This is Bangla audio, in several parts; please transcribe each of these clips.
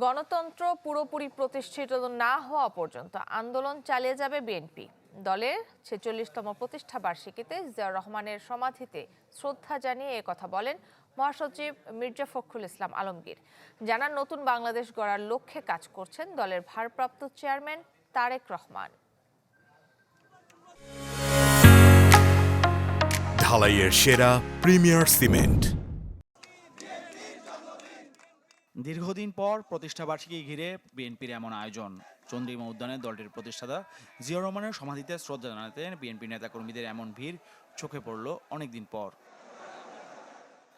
গণতন্ত্র পুরোপুরি প্রতিষ্ঠিত না হওয়া পর্যন্ত আন্দোলন চালিয়ে যাবে বিএনপি। দলের ছেচল্লিশতম প্রতিষ্ঠা বার্ষিকীতে জিয়াউর রহমানের সমাধিতে শ্রদ্ধা জানিয়ে কথা বলেন মহাসচিব মির্জা ফখরুল ইসলাম আলমগীর। জানান, নতুন বাংলাদেশ গড়ার লক্ষ্যে কাজ করছেন দলের ভারপ্রাপ্ত চেয়ারম্যান তারেক রহমান। ঢালাইয়ের সেরা প্রিমিয়ার সিমেন্ট। দীর্ঘদিন পর প্রতিষ্ঠাবার্ষিকী ঘিরে বিএনপির এমন আয়োজন। চন্দ্রিমা উদ্যানে দলটির প্রতিষ্ঠাতা জিয়াউর রহমানের সমাধিতে শ্রদ্ধা জানাতে বিএনপি নেতাকর্মীদের এমন ভিড় চোখে পড়ল অনেকদিন পর।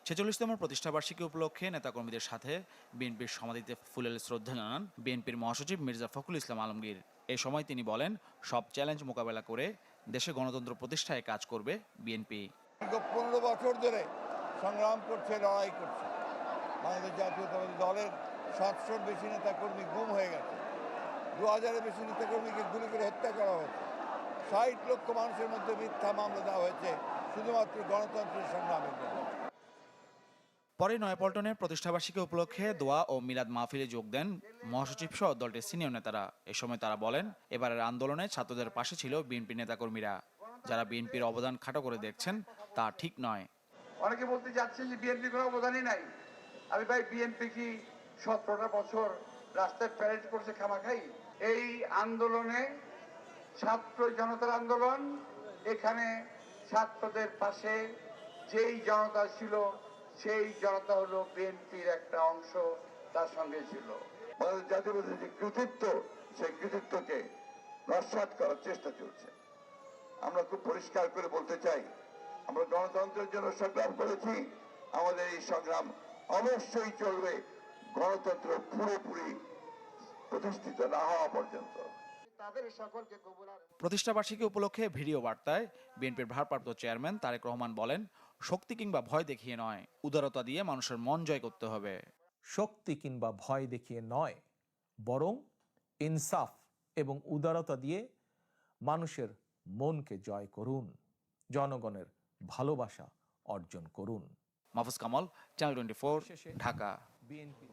ছেচল্লিশতম প্রতিষ্ঠাবার্ষিকী উপলক্ষে নেতাকর্মীদের সাথে বিএনপির সমাধিতে ফুলেল শ্রদ্ধা জানান বিএনপির মহাসচিব মির্জা ফখরুল ইসলাম আলমগীর। এ সময় তিনি বলেন, সব চ্যালেঞ্জ মোকাবেলা করে দেশে গণতন্ত্র প্রতিষ্ঠায় কাজ করবে বিএনপি। পনেরো বছর ধরে সংগ্রাম করছে, লড়াই করছে। বাংলাদেশ জাতীয়তাবাদী দলের সাতশোর বেশি নেতাকর্মী গুম হয়ে গেছে। দু হাজারের বেশি নেতাকর্মীকে গুলি করে হত্যা করা হয়েছে। ষাট লক্ষ মানুষের মধ্যে মিথ্যা মামলা দেওয়া হয়েছে শুধুমাত্র গণতন্ত্রের সংগ্রামের জন্য। পরে নয়াপল্টনের প্রতিষ্ঠাবার্ষিকী উপলক্ষে দোয়া ও মিলাদ মাহফিলে যোগ দেন মহাসচিব সহ দলটির সিনিয়র নেতারা। এ সময় তারা বলেন এবারের আন্দোলনে ছাত্রদের পাশে ছিল বিএনপি নেতাকর্মীরা। যারা বিএনপির অবদান খাটো করে দেখছেন তা ঠিক নয়। অনেকে বলতে যাচ্ছে যে বিএনপি কোনো অবদানই নাই। আমি ভাই বিএনপি কি সতেরোটা বছর রাস্তায় প্যারেড করছে খামাখাই? এই আন্দোলনে ছাত্র জনতার আন্দোলন, এখানে ছাত্রদের পাশে যেই জনতা ছিল, সেই জনতা হলো বিএনপির একটা অংশ, তার সঙ্গে ছিল। বাংলাদেশ জাতীয়বাদী যে কৃতিত্ব, সেই কৃতিত্বকে নস্বাত করার চেষ্টা চলছে। আমরা খুব পরিষ্কার করে বলতে চাই, আমরা গণতন্ত্রের জন্য সংগ্রাম করেছি, আমাদের এই সংগ্রাম অবশ্যই চলবে। গণতন্ত্র পুরোপুরি প্রতিষ্ঠিত না হওয়া পর্যন্ত। প্রতিষ্ঠাবার্ষিকী উপলক্ষে ভিডিও বার্তায় বিএনপির ভারপ্রাপ্ত চেয়ারম্যান তারেক রহমান বলেন শক্তি কিংবা ভয় দেখিয়ে নয় উদারতা দিয়ে মানুষের মন জয় করতে হবে। শক্তি কিংবা ভয় দেখিয়ে নয় বরং ইনসাফ এবং উদারতা দিয়ে মানুষের মনকে জয় করুন জনগণের ভালোবাসা অর্জন করুন। Mahfuz Kamal channel twenty Dhaka. BNP